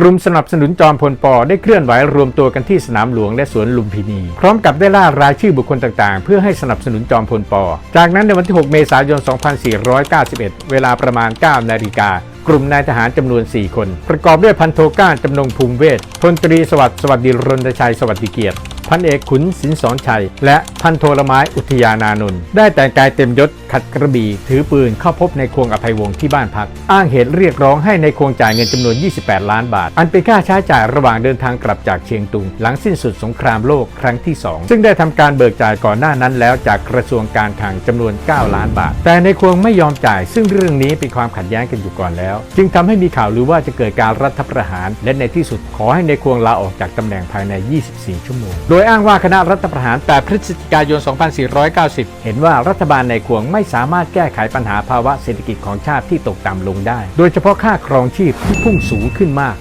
กลุ่มสนับสนุนจอมพลปอได้เคลื่อนไหวรวมตัวกันที่สนามหลวงและสวนลุมพินี พร้อมกับได้ล่ารายชื่อบุคคลต่างๆ เพื่อให้สนับสนุนจอมพลปอ จากนั้นในวันที่ 6 เมษายน 2491 เวลาประมาณ 9 นาฬิกากลุ่มนายทหารจำนวน 4 คน ประกอบด้วยพันโทก้านจำนงภูมิเวทพลตรีสวัสดิ์สวัสดีรณชัยสวัสดิเกียรติ พันเอกขุนสินสอนชัย และพันโทละไม้อุทยานานนท์ได้แต่งกายเต็มยศขัดกระบี่ถือปืนเข้าพบในควงอภัยวงศ์ที่บ้านพัก อ้างเหตุเรียกร้องให้ในควงจ่ายเงินจำนวน 28 ล้านบาท อันเป็นค่าใช้จ่ายระหว่างเดินทางกลับจากเชียงตุง หลังสิ้นสุดสงครามโลกครั้งที่ 2 ซึ่งได้ทำการเบิกจ่ายก่อนหน้านั้นแล้วจากกระทรวงการคลังจำนวน 9 ล้านบาท แต่ในควงไม่ยอมจ่าย ซึ่งเรื่องนี้เป็นความขัดแย้งกันอยู่ก่อนแล้ว จึงทำให้มีข่าวลือว่าจะเกิดการรัฐประหาร และในที่สุดขอให้ในควงลาออกจากตำแหน่งภายใน 24 ชั่วโมงโดยอ้างว่าคณะรัฐประหาร 8 พฤศจิกายน 2490 เห็นว่ารัฐบาลในควงไม่สามารถแก้ไขปัญหาภาวะเศรษฐกิจของชาติที่ตกต่ำลงได้ โดยเฉพาะค่าครองชีพที่พุ่งสูงขึ้นมาก